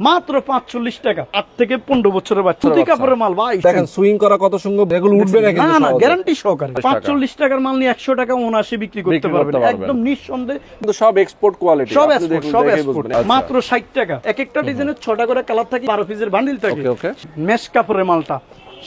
মাত্র পাঁচচল্লিশ টাকা। আট থেকে পনেরো বছরের বাচ্চা। সুতি কাপড়ের মাল ভাই দেখেন সুইং করা কত সুন্দর এগুলো উঠবে না না না গ্যারান্টি সহকারে। পাঁচচল্লিশ টাকার মাল নিয়ে একশো টাকা উনআশি বিক্রি করতে পারবেন। একদম নিঃসন্দেহে। কিন্তু সব এক্সপোর্ট কোয়ালিটি সব এক্সপোর্ট সব এক্সপোর্ট মাত্র ষাট টাকা। এক একটা ডিজাইনের ছটা করে কালার থাকে বারো পিসের বান্ডিল থাকে। ওকে ওকে। মেশ কাপড়ের মালটা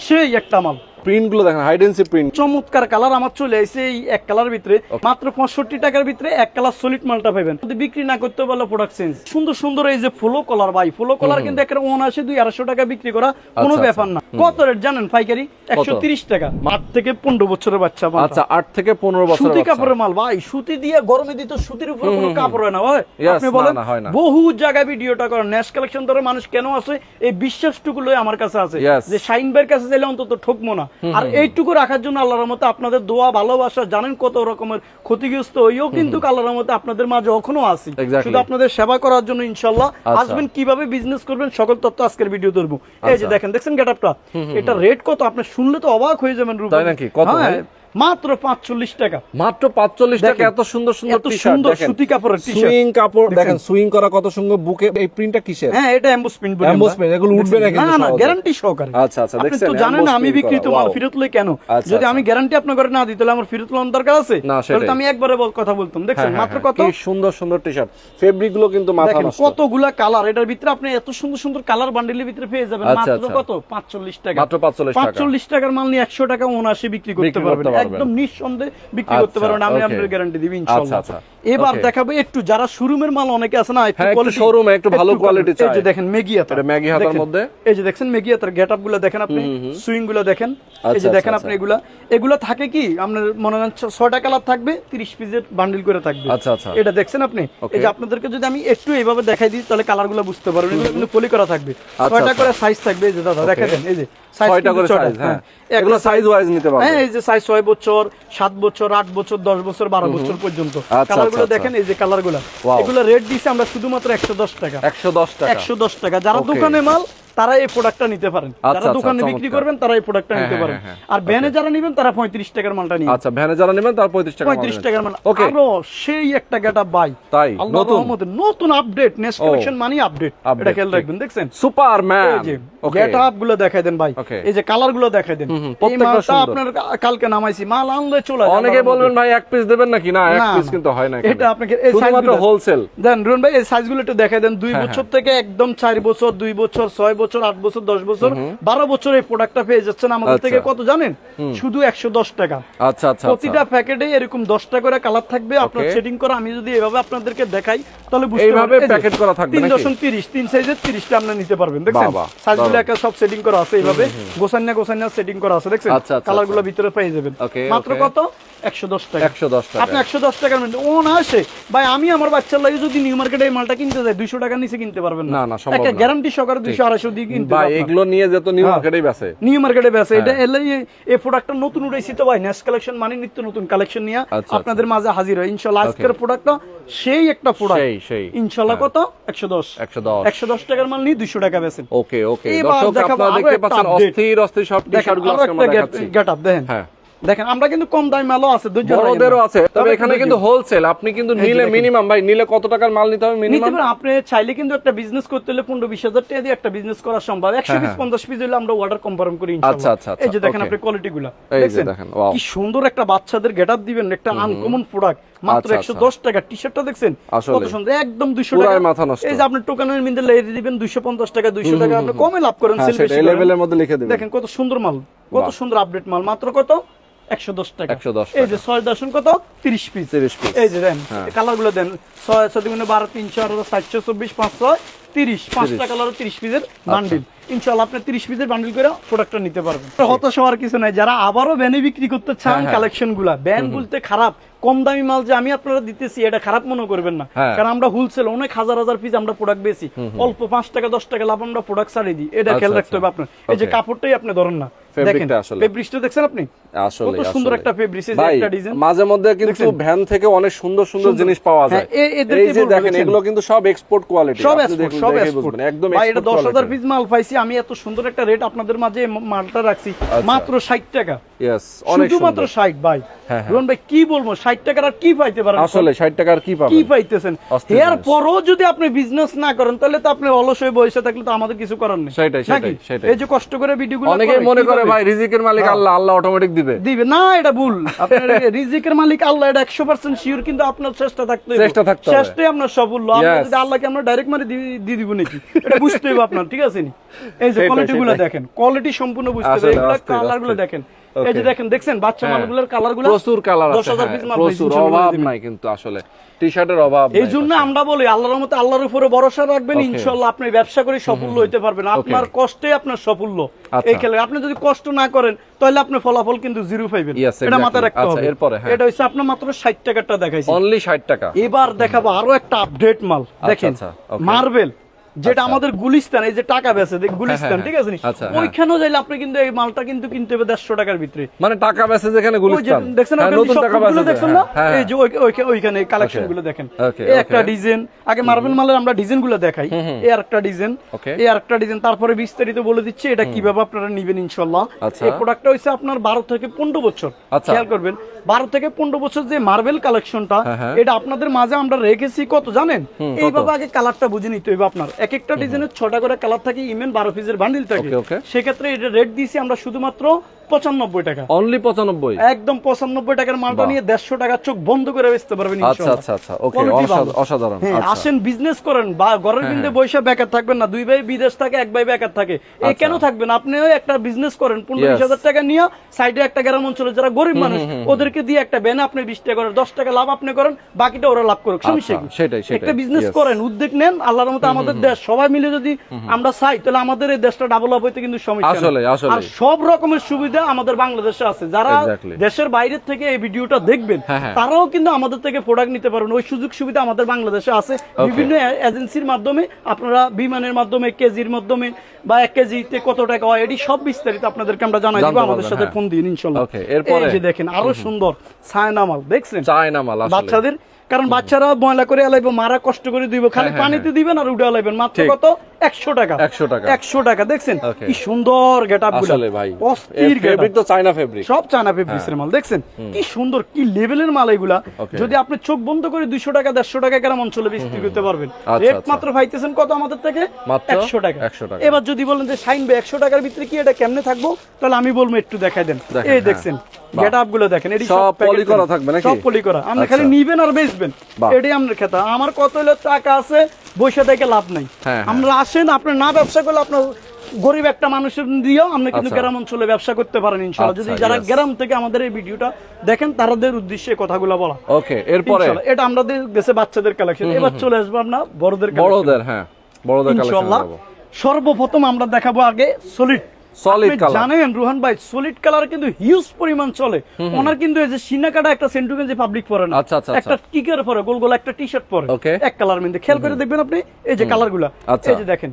সেই একটা মাল। প্রিন্টগুলো দেখেন হাইডেন্সি প্রিন্ট চমৎকার কালার আমার চলে আসছে এই এক কালার ভিতরে। মাত্র পঁয়ষট্টি টাকার ভিতরে এক কালার সলিড মালটা পাবেন যদি বিক্রি না করতে পারলে প্রোডাক্ট চেঞ্জ সুন্দর সুন্দর এই যে ফুলো কলার ভাই ফুলো কলার কিন্তু একটা অনাশি দুই আড়াইশো টাকা বিক্রি করা কোনো আচ্ছা, ব্যাপার না। কত রেট জানেন পাইকারি? একশো তিরিশ টাকা। আট থেকে পনেরো বছরের বাচ্চা আচ্ছা আট থেকে পনেরো বছর সুতি কাপড়ের মাল ভাই সুতি দিয়ে গরমে দিত সুতির উপর কোনো কাপড় হয় না ভাই। আপনি বলেন। বহু জায়গায় ভিডিওটা করেন। ন্যাশ কালেকশন ধরে মানুষ কেন আসে? এই বিশ্বাসটুকু লই আমার কাছে আছে। যে শাইন ভাইয়ের কাছে চাইলে অন্তত ঠকবো না। আর এইটুকু রাখার জন্য আল্লাহর মতে আপনাদের দোয়া ভালোবাসা জানেন কত রকমের ক্ষতিগ্রস্ত হইও কিন্তু আল্লাহর মতে আপনাদের মাঝে এখনও আছি। শুধু আপনাদের সেবা করার জন্য ইনশাল্লাহ আচ্ছা। আসবেন কীভাবে বিজনেস করবেন সকল তথ্য আজকের ভিডিও ধরবো। এই যে আচ্ছা। দেখেন দেখছেন গেট এটা রেট কত? আপনি শুনলে তো অবাক হয়ে যাবেন রূপ নাকি? কত হ্যাঁ, মাত্র পাঁচচল্লিশ টাকা। মাত্র পাঁচচল্লিশ টাকা এত সুন্দর সুন্দর সুন্দর সুতি কাপড়ের সুইং কাপড় দেখেন। দেখেন সুইং করা কত সুন্দর বুকে এই প্রিন্টটা কিসের? হ্যাঁ এটা এম্বোস প্রিন্ট বলি আমরা। print, এগুলো উঠবে না না না গ্যারান্টি সহকারে। আচ্ছা, আচ্ছা, দেখছেন? তো জানেন না আমি বিক্রিত মাল. ফেরত লই কেন? আচ্ছা, যদি আচ্ছা। আমি গ্যারান্টি আপনার ঘরে না দিতে হলে আমার ফেরত লোন দরকার আছে? তাহলে তো আমি একবারে বল- কথা বলতাম। দেখছেন হ্যাঁ, মাত্র হ্যাঁ, কত? কি সুন্দর সুন্দর টি শার্ট ফেব্রিকগুলো কিন্তু মাথা দেখেন নষ্ট। কতগুলা কালার এটার ভিতরে আপনি এত সুন্দর সুন্দর কালার বান্ডিলের ভিতরে পেয়ে যাবেন। আচ্ছা, মাত্র। কত? পাঁচচল্লিশ টাকা। মাত্র 45 টাকা। পাঁচচল্লিশ টাকার মাল নিয়ে একশো টাকা উনআশি বিক্রি বিক্রি করতে পারবেন। একদম নিঃসন্দেহে বিক্রি করতে আচ্ছা, পারবেন আমি. আপনার গ্যারান্টি দিবি আচ্ছা, ইনশাল্লাহ আচ্ছা। এবার দেখাবো একটু যারা শোরুমের মাল অনেকে আছে না হ্যাঁ, একটু quality, showroom এ একটু ভালো quality এই যে দেখেন মেগি হাতা এটা ম্যাগি মধ্যে? এই যে দেখছেন মেগি হাতার গেটগুলো দেখেন আপনি সুইংগুলো দেখেন। এই আচ্ছা, যে দেখেন আচ্ছা, আপনি এগুলা। এগুলা থাকে কি আপনার মনে ছ- ছয়টা কালার থাকবে তিরিশ পিসের বান্ডিল করে থাকবে। আচ্ছা, আচ্ছা। এটা দেখছেন আপনি? এই যে আপনাদেরকে যদি আমি একটু এইভাবে দেখাই দিই তাহলে কালারগুলো বুঝতে পারবেন। এগুলো কিন্তু পলি করা থাকবে। ছয়টা আচ্ছা। করে সাইজ থাকবে এই যে দাদা দেখেন এই যে কিন্তু করে সাইজ হ্যাঁ। এগুলো সাইজ ওয়াইজ নিতে পারবে হ্যাঁ এই যে সাইজ ছয় বছর সাত বছর আট বছর দশ বছর বারো বছর পর্যন্ত। কালারগুলো কালারগুলো আচ্ছা, দেখেন এই যে কালারগুলা Wow. এগুলো রেট দিছে আমরা শুধুমাত্র একশো দশ টাকা। একশো দশ টাকা। একশো দশ টাকা। যারা দোকানে মাল তারা এই প্রোডাক্টটা নিতে পারেন। আচ্ছা, যারা আচ্ছা, দোকানে বিক্রি করবেন তারা এই প্রোডাক্টটা হ্যাঁ, নিতে হ্যাঁ, পারেন। হ্যাঁ, আর ভ্যানে যারা নেবেন তারা পঁয়ত্রিশ টাকার মালটা নিয়ে আচ্ছা ভ্যানে যারা নেবেন তার পঁয়ত্রিশ টাকা পঁয়ত্রিশ টাকার মাল। ওকে। আরও সেই একটা গেটা বাই তাই, নতুন? নতুন আপডেট নেক্সট কালেকশন মানে আপডেট এটা খেয়াল রাখবেন দেখছেন? Superman okay. গেট আপগুলো দেখাই দেন ভাই। এই যে কালারগুলো দেখাই দেন। এই প্রত্যেকটা মালটা। আপনার কালকে নামাইছি মাল আনলে চলে যায় অনেকে বলবেন ভাই এক পিস দেবেন নাকি? না এক পিস কিন্তু হয় না এটা আপনাকে এই শুধুমাত্র size গুলো- হোলসেল দেন। রুন ভাই এই সাইজগুলো একটু দেখাই দেন। দুই বছর থেকে একদম চার বছর দুই বছর ছয় বছর আট বছর দশ বছর বারো বছর এই প্রোডাক্টটা পেয়ে যাচ্ছেন আমাদের আচ্ছা। থেকে। কত জানেন? শুধু একশো দশ টাকা। আচ্ছা আচ্ছা প্রতিটা প্যাকেটে এরকম দশটা করে কালার থাকবে। আপনার সেটিং করা আমি যদি এভাবে আপনাদেরকে দেখাই তাহলে এইভাবে packet করা থাকবে তিন দশম তিরিশ তিন সাইজের তিরিশটা আপনি নিতে পারবেন দেখছেন? সাইজগুলো। একটা সব সেটিং করা আছে এইভাবে। গোসান্না গোসান্না সেটিং করা আছে দেখছেন? আচ্ছা, আচ্ছা, কালারগুলো ভিতরে পেয়ে যাবেন। মাত্র কত? একশো দশ টাকা। একশো দশ টাকা। আপনি একশো দশ টাকার মধ্যে ও না আসে। ভাই আমি আমার বাচ্চার লাগে যদি নিউ মার্কেটে এই মালটা কিনতে যাই দুইশো টাকার নিচে কিনতে পারবেন না, না, একটা গ্যারান্টি সহকারে দুইশো আড়াইশো দিয়ে কিনতে ভাই এগুলো নিয়ে যেত নিউ হ্যাঁ। মার্কেটেই বেছে নিউ মার্কেটে বেছে এটা হ্যাঁ। এলে এই প্রোডাক্টটা নতুন উঠাইছি তো ভাই নেক্সট কালেকশন মানে নিত্য নতুন কালেকশন নিয়ে আচ্ছা, আপনাদের মাঝে হাজির হয়। ইনশাল্লাহ আজকের প্রোডাক্টটা সেই একটা প্রোডাক্ট সেই, সেই। ইনশাল্লাহ হ্যাঁ। কত? একশো দশ। একশো দশ। একশো দশ টাকার মাল নিয়ে দুইশো টাকা বেছেন ওকে ওকে। দর্শক আপনারা দেখতে পাচ্ছেন অস্থির অস্থির সব টি দেখেন শার্টগুলো আরও আজকে আমরা দেখাচ্ছি। গেট আপ দেখেন। হ্যাঁ। দেখেন আমরা কিন্তু কম দামি মালও আছে বড়দেরও আছে তবে এখানে কিন্তু হোলসেল আপনি কিন্তু নিলে মিনিমাম ভাই নিলে কত টাকার মাল নিতে হবে নিতে মিনিমাম পারেন আপনি চাইলে কিন্তু একটা বিজনেস করতে হলে পনেরো বিশ হাজার টাকা দিয়ে একটা বিজনেস করা সম্ভব। একশো হ্যাঁ, পিস হ্যাঁ। পঞ্চাশ পিস হলে আমরা অর্ডার কনফার্ম করি ইনশাআল্লাহ। আচ্ছা, আচ্ছা, আচ্ছা, এই যে দেখেন আপনি কোয়ালিটি গুলা। এই যে দেখছেন? দেখেন, wow. কি সুন্দর একটা বাচ্চাদের গেট আপ দিবেন একটা আনকমন প্রোডাক্ট মাত্র আচ্ছা, একশো আচ্ছা। দশ টাকা টি শার্টটা দেখছেন? আসলে। কত সুন্দর একদম দুইশো পুরাই টাকা। মাথা নষ্ট। এই যে আপনি টোকানের মিন্দে লেগে দিবেন দুইশো পঞ্চাশ টাকা দুইশো টাকা। আপনি কমে লাভ করেন হ্যাঁ সেল বেশি লেভেলের মধ্যে লিখে দেবেন। দেখেন কত সুন্দর মাল কত সুন্দর আপডেট মাল। মাত্র কত? একশো দশ টাকা। 110 এই যে ছয় দশন কত? তিরিশ পিস 30 piece। এই যে দেন হ্যাঁ। দেন। দুগুণে কালার পিসের আচ্ছা। বান্ডিল ইনশাল্লাহ আপনি তিরিশ পিসের বান্ডিল করে প্রোডাক্টটা নিতে পারবেন। হতাশ হওয়ার কিছু নাই। যারা আবারও ব্যানে বিক্রি করতে চান হ্যাঁ, হ্যাঁ। কালেকশনগুলা ব্যান বলতে খারাপ। কম দামি মাল যে আমি আপনারা দিতেছি এটা খারাপ মনে করবেন না। হ্যাঁ। কারণ আমরা হোলসেল অনেক হাজার হাজার পিস আমরা প্রোডাক্ট বেশি অল্প পাঁচ টাকা দশ টাকা লাভ আমরা প্রোডাক্ট ছাড়িয়ে দিই। এটা খেয়াল আচ্ছা, রাখতে হবে আপনার। এই যে কাপড়টাই আপনি ধরেন না। আসলে। ফেব্রিকটা দেখছেন আপনি? আসলে কত সুন্দর একটা ফেব্রিক এই একটা ডিজাইন মাঝে মধ্যে কিন্তু ভ্যান থেকে অনেক সুন্দর সুন্দর সুন্দর। জিনিস পাওয়া যায়। হ্যাঁ, এ- এদেরকে এই যে দেখেন এগুলো কিন্তু সব এক্সপোর্ট কোয়ালিটি সব এক্সপোর্ট সব এক্সপোর্ট একদম ভাই এটা export দশ হাজার quality। পিস মাল পাইছি আমি এত সুন্দর একটা রেট আপনাদের মাঝে মালটা রাখছি আচ্ছা। মাত্র ষাট টাকা। ইয়েস অনেক শুধুমাত্র সুন্দর ষাট ভাই। হ্যাঁ, হ্যাঁ। রোহন ভাই কি বলব ষাট টাকার আর কি পাইতে পারেন? আসলে 60 টাকার কি কি পাইতেছেন? এর পরও যদি আপনি বিজনেস না করেন তাহলে তো আপনি অলস হয়ে বসে থাকলে তো আমাদের কিছু করার নেই। সেটাই, সেটাই, সেটাই। এই যে কষ্ট করে ভিডিওগুলো অনেকেই মনে করে? ভাই রিজিকের মালিক হ্যাঁ। আল্লাহ আল্লাহ অটোমেটিক দিবে। দিবে। না এটা ভুল। আপনার রিজিকের মালিক আল্লাহ এটা একশো পার্সেন্ট শিওর কিন্তু আপনার চেষ্টা থাকতে চেষ্টা থাকতে চেষ্টাই আপনার সফল আমরা. যদি আল্লাহকে আমরা ডাইরেক্ট মারি দিয়ে দিব নাকি? এটা বুঝতে হবে আপনার ঠিক আছে নি? এই যে কোয়ালিটি গুলো দেখেন। কোয়ালিটি সম্পূর্ণ বুঝতে হবে এগুলো কালারগুলো দেখেন। এই যে দেখেন দেখছেন বাচ্চা হ্যাঁ। মালগুলোর কালারগুলো প্রচুর কালার আছে হ্যাঁ, প্রচুর অভাব নাই কিন্তু আসলে টি শার্টের অভাব এই নাই জন্য আমরা বলি আল্লাহর মতো আল্লাহর উপরে ভরসা রাখবেন Okay. ইনশাল্লাহ আপনি ব্যবসা করে সফল হইতে পারবেন। আপনার কষ্টে আপনার সাফল্য। আচ্ছা। এই খেলে আপনি যদি কষ্ট না করেন তাহলে আপনি ফলাফল কিন্তু জিরো পাইবেন। এটা মাথায় রাখতে আচ্ছা, হবে। এরপরে, হ্যাঁ। এটা হচ্ছে আপনার মাত্র ষাট টাকাটা দেখাইছি। অনলি 60 টাকা। এবার দেখাবো আরও একটা আপডেট মাল। দেখেন আচ্ছা, মার্বেল যেটা আচ্ছা। আমাদের গুলিস্তান এই যে টাকা বেচে দেখ গুলিস্তান হ্যাঁ, ঠিক আছে? আচ্ছা, হ্যাঁ। ওইখানেও যাইলে আপনি কিন্তু এই মালটা কিন্তু কিনতে হবে দেড়শো টাকার ভিতরে। মানে টাকা বেচে যেখানে গুলিস্তান। দেখছেন হ্যাঁ, দেখছেন না? হ্যাঁ এই যে ওই- ওই- ওইখানে কালেকশনগুলো দেখেন। এই একটা ডিজাইন আগে মার্বেল মালের আমরা ডিজাইনগুলো দেখাই। এই আরেকটা ডিজাইন. এই আরেকটা ডিজাইন তারপরে বিস্তারিত বলে দিচ্ছি এটা কীভাবে আপনারা নিবেন ইনশাল্লাহ আচ্ছা। এই প্রোডাক্টটা হচ্ছে আপনার বারো থেকে পনেরো বছর। খেয়াল করবেন বারো থেকে পনেরো বছর যে মার্বেল কালেকশনটা হ্যাঁ, হ্যাঁ। এটা আপনাদের মাঝে আমরা রেখেছি কত জানেন? এইভাবে আগে কালারটা বুঝে নিতে হবে আপনার। এক একটা ডিজাইনের ছটা করে কালার থাকে ইমেন বারো পিসের বান্ডিল থাকে. সেক্ষেত্রে এটা রেট দিয়েছি আমরা শুধুমাত্র পঁচানব্বই টাকা। অনলি 95 একদম পঁচানব্বই টাকার মালটা নিয়ে দেড়শো টাকা চোখ বন্ধ করে বেচতে পারবেন আচ্ছা আচ্ছা আচ্ছা ওকে অসাধারণ হ্যাঁ, আচ্ছা। আসেন বিজনেস করেন বা ঘরের বিন্দে বৈশা বেকার থাকবেন না দুই ভাই বিদেশ থাকে এক ভাই বেকার থাকে। আচ্ছা। কেন থাকবেন? আপনিও একটা বিজনেস করেন পনেরো বিশ হাজার টাকা নিয়ে সাইডে একটা গ্রাম অঞ্চলে যারা গরিব মানুষ ওদেরকে দিয়ে একটা ব্যানে আপনি বিশ টাকা করেন দশ টাকা লাভ আপনি করেন বাকিটা ওরা লাভ করুক। সমস্যা আচ্ছা, কি? সেটাই। একটা বিজনেস করেন উদ্যোগ নেন আল্লাহর মতো আমাদের দেশ সবাই মিলে যদি আমরা চাই তাহলে আমাদের এই দেশটা ডাবল আপ হইতে কিন্তু সমস্যা। আসলে, আসলে। আর সব রকমের সুবিধা আমাদের বাংলাদেশে আছে। যারা দেশের বাইরের থেকে এই ভিডিওটা দেখবেন হ্যাঁ, হ্যাঁ। তারাও কিন্তু আমাদের থেকে প্রোডাক্ট নিতে পারবেন। ওই সুযোগ সুবিধা আমাদের বাংলাদেশে আছে। বিভিন্ন এজেন্সির মাধ্যমে আপনারা বিমানের মাধ্যমে কেজির মাধ্যমে বা এক কেজিতে কত টাকা হয় এটি সব বিস্তারিত আপনাদেরকে আমরা জানাই দিব। আমাদের সাথে হ্যাঁ। ফোন দিন ইনশাল্লাহ? এই যে দেখেন আরও সুন্দর ছায়না মাল দেখছেন? চায়না মাল আসলে। বাচ্চাদের কারণ বাচ্চারা ময়লা করে এলাইবো মারা কষ্ট করে দিব খালি হ্যাঁ, পানিতে দিবেন আর উঠে এলাইবেন। মাত্র কত? একশো টাকা। 100 টাকা। একশো টাকা দেখছেন? কি সুন্দর গেট আপ ভাই অস্থির ফেব্রিক তো চায়না ফেব্রিক সব চায়না ফেব্রিক্সের মাল দেখছেন? কি সুন্দর কি লেভেলের মাল এগুলা। যদি আপনি চোখ বন্ধ করে দুইশো টাকা দেড়শো টাকা গ্রাম অঞ্চলে বিক্রি করতে পারবেন। আচ্ছা, রেট আচ্ছা। মাত্র পাইতেছেন কত আমাদের থেকে? মাত্র একশো টাকা। 100 টাকা। এবার যদি বলেন যে সাইন বে একশো টাকার ভিতরে কি এটা কেমনে থাকব? তাহলে আমি বলব একটু দেখাই দেন। এই হ্যাঁ। দেখছেন বাহ। গেট আপগুলো দেখেন এটি সব পলি করা থাকবে নাকি? সব পলি করা। আপনি আচ্ছা। খালি নিবেন আর বেচবেন। এটাই আপনার খেতা। আমার কত হলো টাকা আছে বৈশা থেকে লাভ নাই। হ্যাঁ, হ্যাঁ। আমরা আসেন আপনি না ব্যবসা করলে আপনার গরিব একটা মানুষের দিয়েও আপনি কিন্তু আচ্ছা। গ্রাম অঞ্চলে ব্যবসা করতে পারেন ইনশাআল্লাহ যদি আচ্ছা, যারা গ্রাম থেকে আমাদের এই ভিডিওটা দেখেন তাদের উদ্দেশ্যে কথাগুলো বলা। ওকে এরপরে? এটা আমাদের দেশে বাচ্চাদের কালেকশন এবার চলে আসব আমরা বড়দের বড়দের হ্যাঁ। বড়দের কালেকশন ইনশাআল্লাহ সর্বপ্রথম আমরা দেখাবো আগে সলিড Solid colour। জানেন রোহান ভাই সলিড কালার কিন্তু হিউজ পরিমাণ চলে। ওনার কিন্তু এই যে সিনা কাটা একটা সেন্টুকেন যে পাবলিক পরে না আচ্ছা, আচ্ছা, একটা কিকার পরে গোল গোল একটা টি শার্ট পরে এক কালার মধ্যে খেয়াল করে দেখবেন আপনি এই যে আচ্ছা। এই দেখেন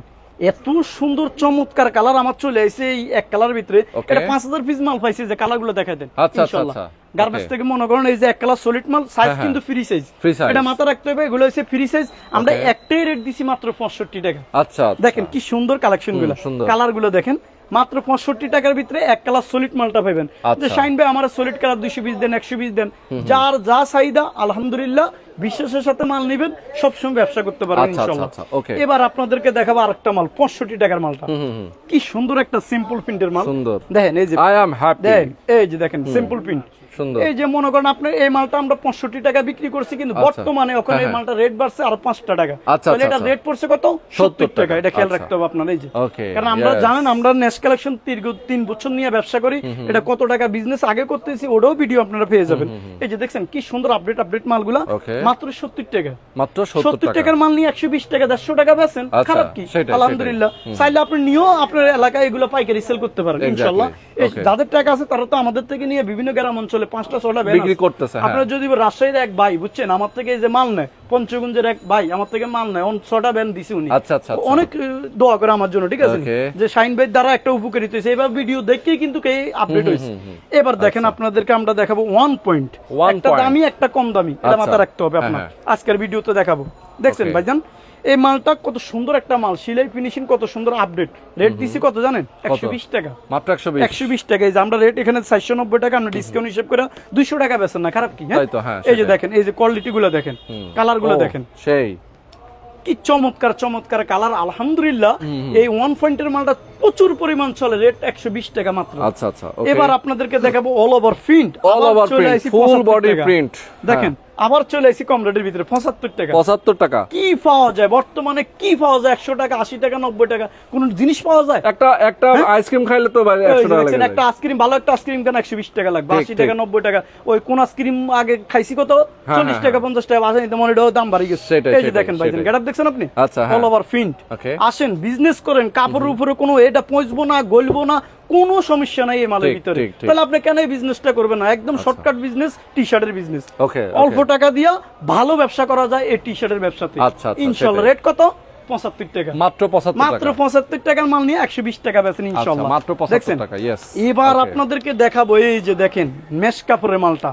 এত সুন্দর চমৎকার কালার আমার চলে এসে এই এক কালার ভিতরে। এটা পাঁচ হাজার পিস মাল পাইছে যে কালারগুলো দেখাই দেন আচ্ছা, আচ্ছা, গার্মেন্টস থেকে মনে করেন এই যে এক কালার সলিড মাল সাইজ হ্যাঁ, হ্যাঁ। কিন্তু ফ্রি সাইজ এটা মাথা রাখতে হবে এগুলো হচ্ছে ফ্রি সাইজ আমরা একটাই রেট দিছি মাত্র পঁয়ষট্টি টাকা। আচ্ছা আচ্ছা। দেখেন কি সুন্দর কালেকশনগুলো। কালারগুলো দেখেন মাত্র পঁয়ষট্টি টাকার ভিতরে এক কালার সলিড মালটা পাবেন আচ্ছা। যে শাইন ভাই আমার সলিড কালার দুইশো বিশ দেন একশো বিশ দেন যার যা চাহিদা আলহামদুলিল্লাহ বিশ্বাসের সাথে মাল নিবেন সবসময় ব্যবসা করতে পারবেন আচ্ছা, ইনশাল্লাহ। এবার আপনাদেরকে দেখাবো আরেকটা মাল পঁয়ষট্টি টাকার মালটা। কি সুন্দর একটা সিম্পল প্রিন্টের মাল। দেখেন এই যে দেখেন এই যে দেখেন সিম্পল প্রিন্ট। এই যে মনে করেন আপনি এই মালটা আমরা পঁয়ষট্টি টাকা বিক্রি করছি কিন্তু আচ্ছা। বর্তমানে ওখানে হ্যাঁ, এই হ্যাঁ। মালটা রেট বাড়ছে আর পাঁচটা টাকা। আচ্ছা, তাহলে আচ্ছা, এটা আচ্ছা। রেট পড়ছে কত? সত্তর টাকা। এটা খেয়াল। রাখতে হবে আপনার এই যে কারণ আমরা জানেন আমরা নেক্সট কালেকশন দীর্ঘ তিন বছর নিয়ে ব্যবসা করি। এটা কত টাকা বিজনেস আগে করতেছি ওটাও ভিডিও আপনারা পেয়ে যাবেন। এই যে দেখছেন কি সুন্দর আপডেট আপডেট মালগুলা। মাত্র সত্তর টাকা। মাত্র সত্তর টাকার মাল নিয়ে একশো বিশ টাকা দেড়শো টাকা খারাপ কি? আলহামদুলিল্লাহ। চাইলে আপনি নিয়েও আপনার এলাকায় এগুলো পাইকারি সেল করতে পারেন ইনশাল্লাহ যাদের টাকা আছে তারা তো আমাদের থেকে নিয়ে বিভিন্ন গ্রাম অঞ্চলে পাঁচটা ছটা ভ্যান বিক্রি করতেছে, হ্যাঁ। আপনার যদি রাজশাহীর এক ভাই বুঝছেন? আমার থেকে যে মাল নেয় পঞ্চগঞ্জের এক ভাই আমার থেকে মাল নেয় ছটা ভ্যান দিছে উনি। আচ্ছা, আচ্ছা, আচ্ছা। অনেক দোয়া করে আমার জন্য ঠিক আছে? যে শাইন ভাই দ্বারা একটা উপকারিত হয়েছে এবার ভিডিও দেখেই কিন্তু এই আপডেট হয়েছে এবার দেখেন আপনাদেরকে আমরা দেখাবো ওয়ান পয়েন্ট আচ্ছা। একটা দামি একটা কম দামি। এটা আচ্ছা। মাথা রাখতে হবে হ্যাঁ, আপনার। হ্যাঁ। আজকের ভিডিওতে দেখাবো। দেখছেন ভাইজান এই মালটা কত সুন্দর একটা মাল সিলাই ফিনিশিং কত সুন্দর আপডেট রেট দিছি কত জানেন? একশো বিশ টাকা। মাত্র একশো একশো বিশ টাকা। এই যে আমরা রেট এখানে চারশো নব্বই টাকা আমরা ডিসকাউন্ট হিসেব করে দুইশো টাকা বেছেন না খারাপ কি হ্যাঁ? তাই তো, হ্যাঁ, এই যে দেখেন এই যে কোয়ালিটি গুলো দেখেন কালারগুলো দেখেন। সেই। কি চমৎকার চমৎকার কালার আলহামদুলিল্লাহ। এই ওয়ান পয়েন্টের মালটা প্রচুর পরিমাণ চলে রেট একশো বিশ টাকা মাত্র। আচ্ছা আচ্ছা এবার আপনাদেরকে দেখাবো all over print all over print full body print দেখেন আবার চলে আসি কম রেটের ভিতরে পঁচাত্তর টাকা। পঁচাত্তর টাকা। কি পাওয়া যায়? বর্তমানে কি পাওয়া যায়? একশো টাকা আশি টাকা নব্বই টাকা কোন জিনিস পাওয়া যায়? একটা একটা আইসক্রিম খাইলে তো একটা আইসক্রিম ভালো একটা আইসক্রিম কেন একশো বিশ টাকা লাগবে? আশি টাকা নব্বই টাকা। ওই কোন আইসক্রিম আগে খাইছি কত? হ্যাঁ, চল্লিশ হ্যাঁ, টাকা পঞ্চাশ টাকা নিতে মনে হয় দাম বাড়ি গেছে। এই যে দেখেন ভাই। গেট দেখছেন আপনি? আচ্ছা, হ্যাঁ। All over Okay. আসেন বিজনেস করেন কাপড়ের উপরে কোনো এটা পৌঁছবো না গলবো না কোনো সমস্যা নাই এই মালের ভিতরে। তাহলে আপনি কেন এই বিজনেসটা করবেন না? একদম শর্টকাট বিজনেস টি শার্টের বিজনেস অল্প টাকা দিয়া ভালো ব্যবসা করা যায় এই টি শার্টের ব্যবসাতে। আচ্ছা, আচ্ছা, ইনশাল্লাহ রেট কত? পঁচাত্তর টাকা। মাত্র পঁচাত্তর মাত্র পঁচাত্তর টাকার মাল নিয়ে একশো বিশ টাকা ইনশাল্লাহ আচ্ছা, মাত্র 75 টাকা, এবার আপনাদেরকে দেখাবো এই যে দেখেন মেশ কাপড়ের মালটা।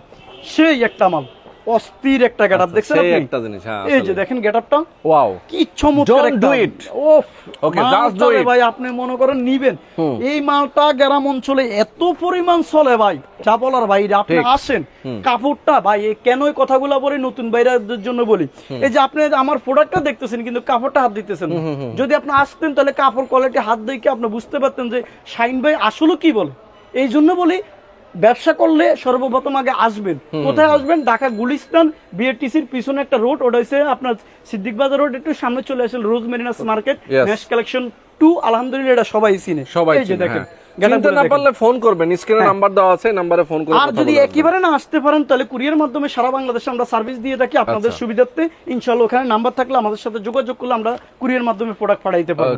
সেই একটা মাল। অস্থির একটা গেটআপ আচ্ছা, দেখছেন আপনি? একটা জিনিস, হ্যাঁ, এই যে। দেখেন গেটআপটা ওয়াও। কি চমৎকার একটা do it. Of just do রে it. ভাই আপনি মনে করেন নিবেন। এই মালটা গ্রাম অঞ্চলে এত পরিমাণ চলে ভাই। যা বলার বাইরে আপনি আসেন কাপড়টা ভাই এই কেন এই কথাগুলো বলি নতুন বাইরের জন্য বলি? এই যে আপনি আমার প্রোডাক্টটা দেখতেছেন কিন্তু কাপড়টা হাত দিতেছেন যদি আপনি আসতেন তাহলে কাপড় কোয়ালিটি হাত দেখে আপনি বুঝতে পারতেন যে শাইন ভাই আসলে কি বলে? এই জন্য বলি ব্যবসা করলে সর্বপ্রথম আগে আসবেন। কোথায় আসবেন? ঢাকা গুলিস্তান বিএটিসির পিছনে একটা রোড ওটা হচ্ছে আপনার সিদ্দিক বাজার রোড একটু সামনে চলে আসেন রোজ মেরিনাস মার্কেট ম্যাশ কালেকশন টু আলহামদুলিল্লাহ এটা সবাই চিনে। সবাই দেখেন হ্যাঁ। গেটআপ চিনতে গুলো না পারলে ফোন করবেন স্ক্রিনে নাম্বার দেওয়া আছে নাম্বারে ফোন করে আর যদি একেবারে না আসতে পারেন তাহলে কুরিয়ার মাধ্যমে সারা বাংলাদেশে আমরা সার্ভিস দিয়ে থাকি আপনাদের আচ্ছা। সুবিধার্থে ওখানে নাম্বার থাকলে আমাদের সাথে যোগাযোগ করলে আমরা কুরিয়ার মাধ্যমে প্রোডাক্ট পাঠাইতে পারব.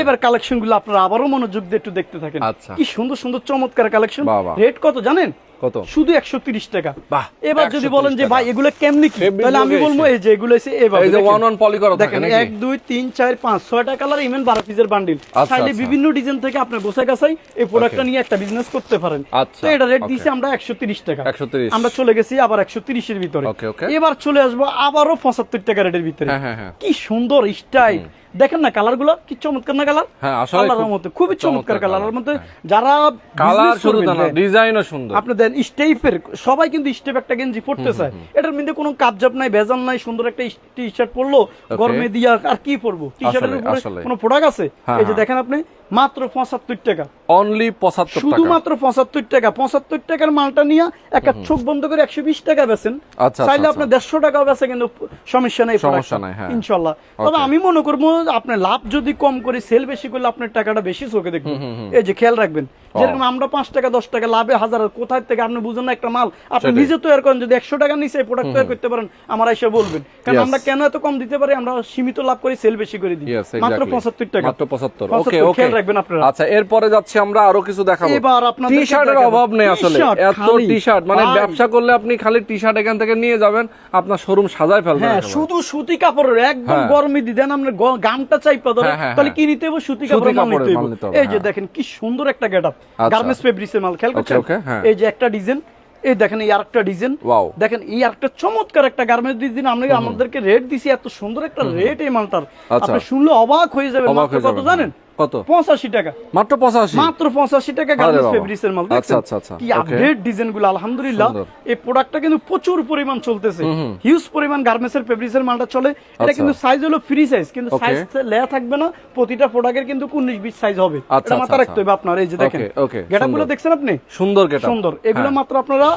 এবার কালেকশনগুলো আপনারা আবারও মনোযোগ দিয়ে একটু দেখতে থাকেন আচ্ছা। কি সুন্দর সুন্দর চমৎকার কালেকশন। রেট কত জানেন কত? শুধু একশো তিরিশ টাকা। বাহ, এবার যদি বলেন যে ভাই এগুলো কেমনি কি? তাহলে আমি বলব এই যে এগুলো এসে এভাবে। এই যে দেখেন। one on করা থাকে দেখেন নাকি? এক দুই তিন চার পাঁচ ছয়টা কালার ইভেন বারো পিসের বান্ডিল আচ্ছা, আচ্ছা। বিভিন্ন ডিজাইন থেকে আপনি গোছাই গাছাই এই প্রোডাক্টটা নিয়ে একটা বিজনেস করতে পারেন। আচ্ছা, তো এটা রেট. দিয়েছি আমরা একশো তিরিশ টাকা। 130 আমরা চলে গেছি আবার একশো তিরিশের ভিতরে. এবার চলে আসব আবারও পঁচাত্তর টাকা রেটের ভিতরে। হ্যাঁ, হ্যাঁ, হ্যাঁ। কি সুন্দর স্টাইল দেখেন না কালারগুলো কি চমৎকার না কালার হ্যাঁ, আল্লাহর খুব খুবই চমৎকার কালার মধ্যে হ্যাঁ। যারা কালার তা না। ডিজাইনও সুন্দর। আপনি দেন স্টেপের সবাই কিন্তু স্টেপ একটা গেঞ্জি পড়তে চায় এটার মধ্যে কোনো কাপজাপ নাই বেজান নাই সুন্দর একটা টি শার্ট পরলো গরমে দিয়া আর কি পরবো? টি শার্টের উপরে কোনো প্রোডাক্ট আছে? হ্যাঁ, এই যে। দেখেন আপনি মাত্র পঁচাত্তর টাকা। অনলি পঁচাত্তর টাকা। শুধুমাত্র পঁচাত্তর টাকা। পঁচাত্তর টাকার মালটা নিয়ে একটা চোখ বন্ধ করে একশো বিশ টাকা বেছেন আচ্ছা, চাইলে আচ্ছা, আপনার দেড়শো টাকাও বেছে কিন্তু সমস্যা নেই সমস্যা নাই। ইনশাল্লাহ। তবে আমি মনে করব আপনার লাভ যদি কম করে সেল বেশি করলে আপনার টাকাটা বেশি চোখে দেখবেন। এই যে খেয়াল রাখবেন। যেরকম আমরা পাঁচ টাকা দশ টাকা লাভে হাজার কোথায় থেকে আপনি বুঝেন না একটা মাল? আপনি নিজে তৈরি করেন যদি একশো টাকা নিচে প্রোডাক্ট তৈরি করতে পারেন আমার এসে বলবেন। কারণ আমরা কেন এত কম দিতে পারি? আমরা সীমিত লাভ করি সেল বেশি করে দিই। মাত্র পঁচাত্তর টাকা। মাত্র পঁচাত্তর। ওকে ওকে খেয়াল রাখবেন আপনারা। আচ্ছা এরপরে যাচ্ছি আমরা আরও কিছু দেখাবো। এবার আপনার টি শার্টের। অভাব নেই আসলে। এত টি শার্ট মানে ব্যবসা করলে আপনি খালি টি শার্ট এখান থেকে নিয়ে যাবেন আপনার শোরুম সাজায় ফেলবেন হ্যাঁ শুধু সুতি কাপড়ের একদম হ্যাঁ। গরমে দিদেন আপনার গামটা চাইপা ধরে হ্যাঁ, হ্যাঁ, তাহলে হ্যাঁ। কি নিতে হবে? সুতি কাপড় মাল নিতে হবে। এই যে। দেখেন কি সুন্দর একটা গেটআপ আচ্ছা। গার্মেন্টস ফেব্রিক্সের মাল খেয়াল করছেন। এই যে একটা ডিজাইন এই দেখেন এই আরেকটা ডিজাইন দেখেন এই আরেকটা চমৎকার একটা গার্মেন্টস ডিজাইন আমরা আমাদেরকে রেট দিছি এত সুন্দর একটা রেট এই মালটার। আচ্ছা। আপনি শুনলে অবাক হয়ে যাবে কত জানেন? কত? পঁচাশি টাকা। মাত্র পঁচাশি? মাত্র পঁচাশি টাকা গার্মেন্টস ফেব্রিক্স এর মাল আচ্ছা, আচ্ছা, আচ্ছা। কি আপডেট ডিজাইনগুলো আলহামদুলিল্লাহ। এই প্রোডাক্টটা কিন্তু প্রচুর পরিমাণ চলতেছে। হিউজ পরিমাণ গার্মেন্টস এর ফেব্রিক্স এর মালটা চলে। এটা আচ্ছা। কিন্তু সাইজ হলো ফ্রি সাইজ কিন্তু সাইজ লেয়া থাকবে না। প্রতিটা প্রোডাক্টের কিন্তু উনিশ বিশ সাইজ হবে। আচ্ছা, এটা মাথা আচ্ছা, রাখতে হবে আপনার এই যে দেখেন। Okay, okay, গুলো দেখছেন আপনি? সুন্দর গেটা সুন্দর। এগুলো মাত্র আপনারা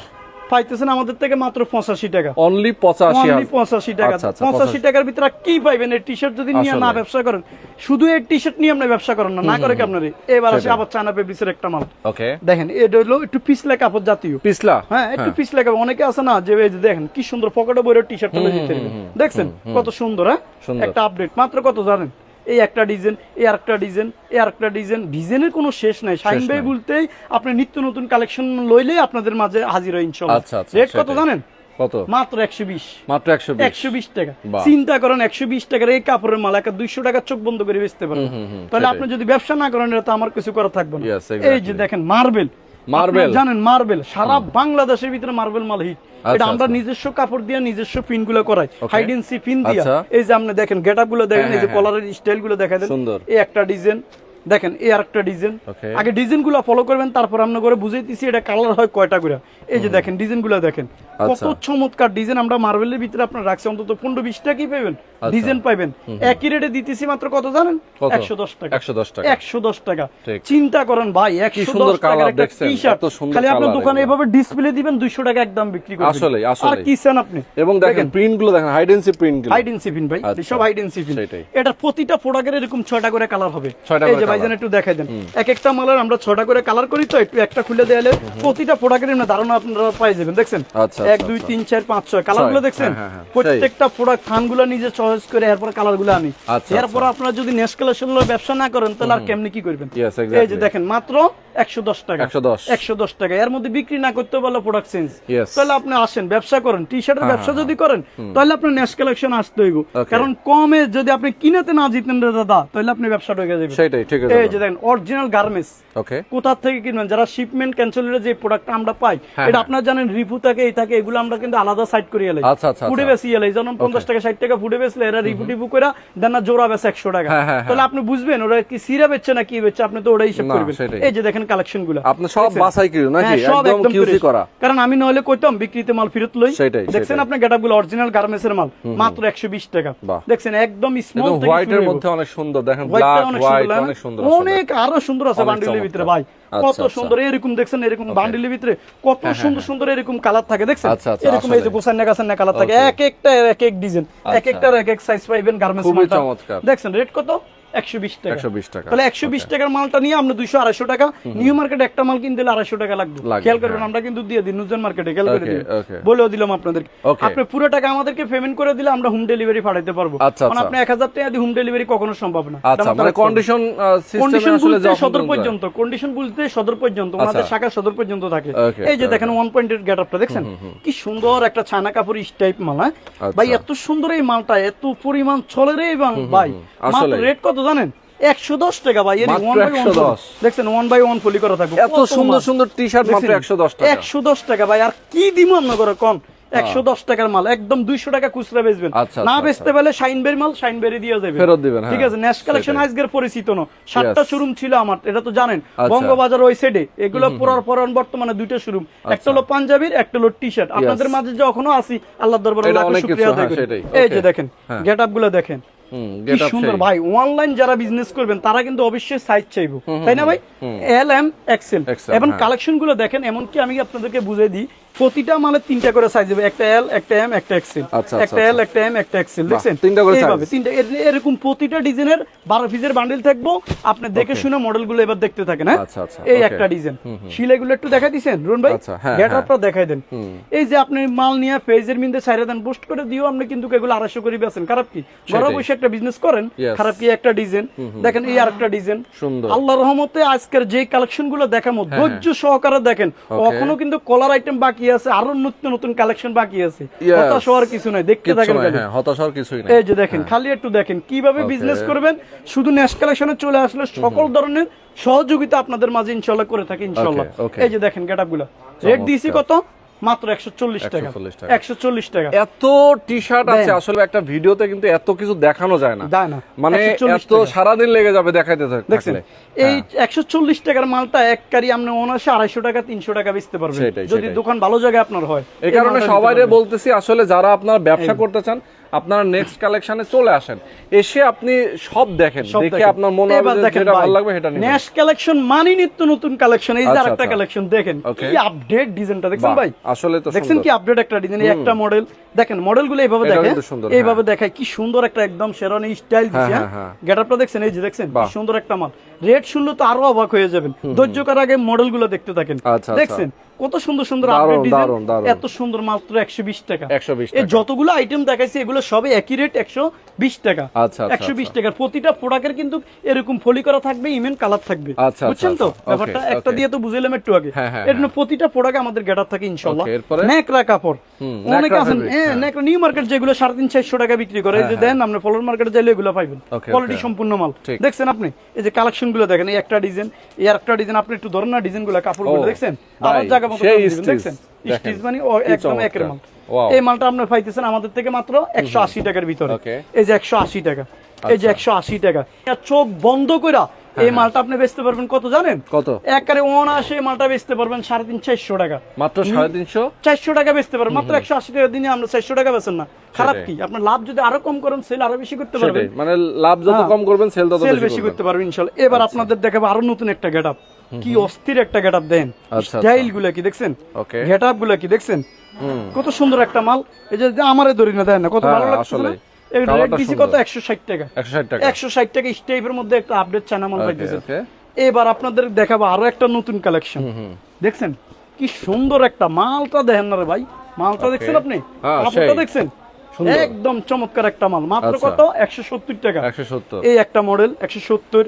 পাইতেছেন আমাদের থেকে মাত্র পঁচাশি টাকা। অনলি পঁচাশি 85 টাকা। আচ্ছা, আচ্ছা, পঁচাশি টাকার ভিতরে কি পাইবেন? এই টি শার্ট যদি নিয়ে না ব্যবসা করেন শুধু এই টি শার্ট নিয়ে আপনি ব্যবসা করেন না না করে কি আপনার এবার আসে। আবার চায়না পেব্রিক্সের একটা মাল। ওকে দেখেন এটা হলো একটু পিছলে কাপড় জাতীয়। পিছলা? হ্যাঁ একটু পিছলে কাপড়। অনেকে আছে না যে এই যে দেখেন কি সুন্দর পকেটে বইরে টি শার্ট দিতে দেখছেন? কত সুন্দর হ্যাঁ? একটা আপডেট মাত্র কত জানেন? এই একটা ডিজাইন এই আরেকটা ডিজাইন এই আরেকটা ডিজাইন ডিজাইনের কোনো শেষ নাই। শাইন ভাই বলতেই আপনি নিত্য নতুন কালেকশন লইলে আপনাদের মাঝে হাজির হয় ইনশাল্লাহ। আচ্ছা, আচ্ছা, রেট কত জানেন? কত? মাত্র একশো বিশ। মাত্র একশো বিশ। একশো বিশ টাকা। চিন্তা করেন একশো বিশ টাকার এই কাপড়ের মাল একটা দুইশো টাকা চোখ বন্ধ করে বেচতে পারেন তাহলে আপনি যদি ব্যবসা না করেন এটা তো আমার কিছু করার থাকবে না। এই যে দেখেন মার্বেল আপনারা জানেন মার্বেল সারা বাংলাদেশের ভিতরে মার্বেল মাল হিট আচ্ছা, এটা আমরা আচ্ছা। নিজস্ব কাপড় দিয়ে নিজস্ব পিনগুলো করাই Okay. হাইডেন্সি পিন দিয়ে। এই যে আপনি দেখেন গেটআপগুলো দেখেন হ্যাঁ, এই যে হ্যাঁ, কলারের স্টাইলগুলো দেখা দেন সুন্দর। এই একটা ডিজাইন দেখেন এই আরেকটা ডিজাইন। আগে ডিজাইনগুলো ফলো করবেন তারপর আমরা করে বুঝাইতেছি এটা কালার হয় কয়টা করে। এই যে দেখেন ডিজাইনগুলো দেখেন কত চমৎকার ডিজাইন আমরা মার্বেলের ভিতরে আপনার রাখছি অন্তত 15 20 টাকাই পাবেন ডিজাইন পাবেন একই রেটে দিতেছি মাত্র কত জানেন? 110 টাকা। 110 টাকা। 110 টাকা। চিন্টা করেন ভাই 110 টাকার একটা টি-শার্ট খালি আপনার দোকানে এভাবে ডিসপ্লে দিবেন 200 টাকা একদম বিক্রি করবেন। আসলে আসলে আর কি চান আপনি? এবং দেখেন প্রিন্টগুলো দেখেন hide and print hide and C print ভাই সব হাইড এন্ড প্রিন্ট এটা প্রতিটা প্রোডাক্টের এরকম ছয়টা করে কালার হবে। ছয়টা ভাইজান একটু দেখাই দেন। এক একটা মালের আমরা ছয়টা করে কালার করি তো একটু একটা খুলে দেয়ালে প্রতিটা প্রোডাক্টের ধারণা আপনারা পাই যাবেন দেখছেন? আচ্ছা, এক আচ্ছা, দুই আচ্ছা। তিন চার পাঁচ ছয় কালারগুলো দেখছেন? হ্যাঁ, হ্যাঁ, হ্যাঁ। প্রত্যেকটা প্রোডাক্ট নিজে চয়েস করে এরপর কালারগুলো আনি। এরপর আপনারা যদি নেক্সট কালেকশন ব্যবসা না করেন তাহলে আর কেমনি কি করবেন? এই যে দেখেন মাত্র একশো দশ টাকা। একশো দশ। টাকা। এর মধ্যে বিক্রি না করতে পারলে প্রোডাক্ট চেঞ্জ তাহলে আপনি আসেন ব্যবসা করেন। টি শার্টের ব্যবসা যদি করেন তাহলে আপনার নেক্সট কালেকশন আসতে হইব। কারণ কমে যদি আপনি কিনাতে না জিতেন দাদা তাহলে আপনি ব্যবসা ঢুকে যাবেন। সেটাই ঠিক আছে এই যে দেখেন অরিজিনাল গার্মেন্টস ওকে কোথা থেকে কিনবেন? যারা শিপমেন্ট ক্যান্সেলের যে প্রোডাক্ট আমরা পাই হ্যাঁ, এটা আপনারা জানেন রিপু থাকে এই থাকে এগুলো আমরা কিন্তু আলাদা সাইড করে এলাই। আচ্ছা, আচ্ছা, ফুডে আচ্ছা। বেশি এলাই যেমন পঞ্চাশ টাকা ষাট টাকা ফুডে বেসলে এরা রিপু টিপু করে দেন না জোড়া বেছে একশো টাকা। হ্যাঁ, হ্যাঁ, তাহলে আপনি বুঝবেন ওরা কি সিরা বেচছে না কি বেচছে আপনি তো ওটাই হিসাব করবেন। এই যে দেখেন কালেকশনগুলো। আপনি সব বাছাই করেন নাকি? হ্যাঁ, একদম কিউসি করা। কারণ আমি নইলে কইতাম বিক্রিতে মাল ফেরত লই। দেখছেন। আপনার গেটআপগুলো অরিজিনাল গার্মেন্টস এর মাল মাত্র 120 টাকা। দেখছেন একদম স্মল থেকে হোয়াইটের মধ্যে অনেক সুন্দর দেখেন ব্ল্যাক হোয়াইট অনেক সুন্দর। অনেক আরও সুন্দর আছে বান্ডিলের ভিতরে ভাই। আচ্ছা, কত আচ্ছা। সুন্দর এরকম দেখছেন এরকম বান্ডিলের ভিতরে কত সুন্দর সুন্দর এরকম কালার থাকে দেখছেন? আচ্ছা, এরকম এই যে। গোসান্না গাছান্না কালার থাকে এক একটা এক এক ডিজাইন এক। একটার এক এক সাইজ পাইবেন গার্মেন্টস দেখছেন রেট কত? 120 টাকা। 120 টাকা। তাহলে 120 টাকার মালটা নিয়ে আমরা 200 250 টাকা। নিউ মার্কেটে একটা মাল কিনতে হলে 250 টাকা লাগবে। লাগবে, খেয়াল করবেন। আমরা কিন্তু দিয়ে দিই নুজন মার্কেটে খেয়াল করে দিই বলেও দিলাম আপনাদের আপনি পুরো টাকা আমাদেরকে পেমেন্ট করে দিলে আমরা হোম ডেলিভারি পাঠাইতে পারব। আপনি 1000 টাকা দিয়ে হোম ডেলিভারি কখনো সম্ভব না। এটা মাথায় মানে কন্ডিশন সিস্টেমে কন্ডিশন বলতে সদর পর্যন্ত কন্ডিশন বলতে সদর পর্যন্ত আচ্ছা। আমাদের শাখা সদর পর্যন্ত থাকে। এই যে দেখেন ওয়ান পয়েন্টের গেট আপটা দেখছেন? কি সুন্দর একটা ছানা কাপড় মাল হ্যাঁ? আচ্ছা। ভাই এত সুন্দর এই মালটা এত পরিমাণ চলে রে মাল। রেট কত জানেন? একশো দশ টাকা ভাই এর মাত্র ওয়ান বাই ওয়ান 110 দেখছেন ওয়ান বাই ওয়ান ফলি করা থাকবে। এত সুন্দর সুন্দর টি শার্ট মাত্র 110 টাকা। একশো দশ টাকা ভাই আর কি দিব আপনার করে কম একশো দশ টাকার মাল একদম দুইশো টাকা খুচরা বেচবেন। আচ্ছা, না আচ্ছা, বেচতে পারলে শাইনবেরি মাল শাইনবেরি দিয়ে যাবে ফেরত দিবেন, হ্যাঁ। ঠিক আছে নেক্সট কালেকশন আজকের পরিচিত না। সাতটা শোরুম ছিল আমার এটা তো জানেন। আচ্ছা। বঙ্গবাজার ওই সাইডে এগুলো পুরার পরান বর্তমানে দুইটা শোরুম একটা হলো পাঞ্জাবির একটা হলো টি শার্ট আপনাদের মাঝে যখনো আসি আল্লাহ দরবারে শুকরিয়া হ্যাঁ। এই যে দেখেন হ্যাঁ। গেট আপগুলো দেখেন। সুন্দর ভাই অনলাইন যারা বিজনেস করবেন তারা কিন্তু অবশ্যই সাইজ চাইব। তাই না ভাই? এল এম এক্সেল XL, এবং। কালেকশনগুলো দেখেন এমনকি আমি আপনাদেরকে বুঝে দিই প্রতিটা মালের তিনটা করে সাইজ হবে একটা এল একটা এম একটা এক্সেল আচ্ছা, একটা এল একটা এম একটা এক্সেল দেখছেন? তিনটা করে। এইভাবে তিনটা এরকম প্রতিটা ডিজাইনের বারো পিসের বান্ডেল থাকব। আপনি দেখে শুনে মডেলগুলো এবার দেখতে থাকেন হ্যাঁ? আচ্ছা, আচ্ছা, এই একটা ডিজাইন সিলাই গুলো একটু দেখাই দিছেন? রুন ভাই? আচ্ছা, হ্যাঁ, হ্যাঁ। দেখাই দেন। এই যে আপনি মাল নিয়ে পেজের মিন্দে সাইরে দেন পোস্ট করে দিও আপনি কিন্তু এগুলো আড়াইশো করে বেছেন খারাপ কি? ঘরে। বসে একটা বিজনেস করেন খারাপ কি? একটা ডিজাইন দেখেন এই আরেকটা ডিজাইন সুন্দর। আল্লাহ রহমতে আজকের যে কালেকশনগুলো দেখামো ধৈর্য সহকারে দেখেন। কখনো কিন্তু কলার আইটেম বাকি আছে আরও নতুন নতুন কালেকশন বাকি আছে। হতাশ হওয়ার কিছু নাই দেখতে থাকেন হ্যাঁ হতাশ হওয়ার কিছুই নাই। এই যে দেখেন খালি একটু দেখেন কীভাবে বিজনেস করবেন শুধু নেক্সট কালেকশনে চলে আসলে সকল ধরনের সহযোগিতা আপনাদের মাঝে ইনশাল্লাহ করে থাকি okay. এই যে দেখেন গেটআপগুলো। রেট দিয়েছি কত? মাত্র একশো চল্লিশ টাকা। 140 টাকা। এত টি শার্ট আছে আসলে একটা ভিডিওতে কিন্তু এত কিছু দেখানো যায় না। না। মানে এত লেগে যাবে দেখাইতে দেখছেন এই একশো চল্লিশ টাকার মালটা এক কারি আপনি অনায়াসে আড়াইশো টাকা তিনশো টাকা বেচতে পারবেন। যদি দোকান ভালো জায়গায় আপনার হয় এই কারণে সবাই বলতেছি আসলে যারা আপনার ব্যবসা করতে চান আপনারা নেক্সট কালেকশনে চলে আসেন। এসে আপনি সব দেখেন। দেখে আপনার মনে হবে দেখেন যেটা ভালো লাগবে সেটা নিবেন। নেক্সট কালেকশন মানে নিত্য নতুন কালেকশন এই যে আচ্ছা, আরেকটা আচ্ছা। কালেকশন দেখেন Okay. কি আপডেট ডিজাইনটা দেখছেন ভাই? আসলে তো দেখছেন কি আপডেট একটা ডিজাইন এই একটা মডেল দেখেন মডেলগুলো এইভাবে এটাও দেখেন। এইভাবে দেখায় কি সুন্দর একটা একদম শেরানি স্টাইল দিছে হ্যাঁ, হ্যাঁ? হ্যাঁ, গেটআপটা দেখছেন? এই যে দেখছেন কি সুন্দর একটা মাল। রেট শুনলে তো আরও অবাক হয়ে যাবেন। ধৈর্য করার আগে মডেলগুলো দেখতে থাকেন। আচ্ছা, আচ্ছা। দেখছেন? কত সুন্দর সুন্দর আপডেট ডিজাইন। এত সুন্দর মাত্র 120 টাকা। 120 এই। যতগুলো আইটেম দেখাইছি এগুলো সবই একই রেট 120 টাকা। আচ্ছা, আচ্ছা, 120 টাকা প্রতিটা প্রোডাক্টের কিন্তু এরকম ফলি করা থাকবে ইমেন কালার থাকবে। বুঝছেন তো? ব্যাপারটা একটা দিয়ে তো বুঝাইলাম একটু আগে। হ্যাঁ, হ্যাঁ, এর জন্য প্রতিটা প্রোডাক্ট আমাদের গেটার থাকে ইনশাআল্লাহ। Okay, নেকড়া কাপড়। অনেকে আছেন হ্যাঁ হ্যাঁ। নেকড়া নিউ মার্কেট যেগুলো সাড়ে তিন চারশো টাকা বিক্রি করে এই যে দেন আপনি ফলোর মার্কেটে যাইলে এগুলো পাইবেন। কোয়ালিটি সম্পূর্ণ মাল। দেখছেন আপনি? এই যে কালেকশন কালেকশনগুলো দেখেন এই একটা ডিজাইন এই একটা ডিজাইন আপনি একটু ধরেন না ডিজাইনগুলো কাপড়গুলো দেখছেন আমার জায়গা মতো দেখছেন। স্টিচ মানে একদম একের। মাল। এই মালটা আপনার পাইতেছেন আমাদের থেকে মাত্র একশো আশি টাকার ভিতরে। এই যে একশো আশি টাকা। এই যে আচ্ছা। একশো আশি টাকা। চোখ বন্ধ কইরা এই মালটা আপনি বেচতে পারবেন কত জানেন? কত? একারে অনায়াসে এই মালটা বেচতে পারবেন সাড়ে তিন চারশো টাকা। মাত্র সাড়ে তিনশো? চারশো টাকা বেচতে পারবেন। মাত্র একশো আশি টাকা দিনে আমরা চারশো টাকা বেচেন না। খারাপ কি? আপনার লাভ যদি আরও কম করেন সেল আরও বেশি করতে পারবেন। মানে লাভ যত হ্যাঁ। কম করবেন সেল তত বেশি করতে পারবেন ইনশাল্লাহ। এবার আপনাদের দেখাবো আরও নতুন একটা গেট আপ কি অস্থির একটা গেট আপ দেন। আচ্ছা। স্টাইলগুলা কি দেখছেন? ওকে গেটগুলা কি দেখছেন? কত সুন্দর একটা মাল। এই যে আমারে ধরি না দেন না কত হ্যাঁ, ভালো লাগছে আসলেই। রেট দিছি কত? সুন্দর। একশো ষাট টাকা। একশো ষাট টাকা। একশো ষাট টাকা স্টেপের মধ্যে একটা আপডেট চায়না মাল পাইতেছে। এবার আপনাদের দেখাবো আরও একটা নতুন কালেকশন দেখছেন? কি সুন্দর একটা মালটা দেখেন না রে ভাই। মালটা দেখছেন আপনি? হ্যাঁ, দেখছেন। একদম চমৎকার একটা মাল। মাত্র আচ্ছা। কত? একশো সত্তর টাকা। একশো সত্তর। এই একটা মডেল একশো সত্তর।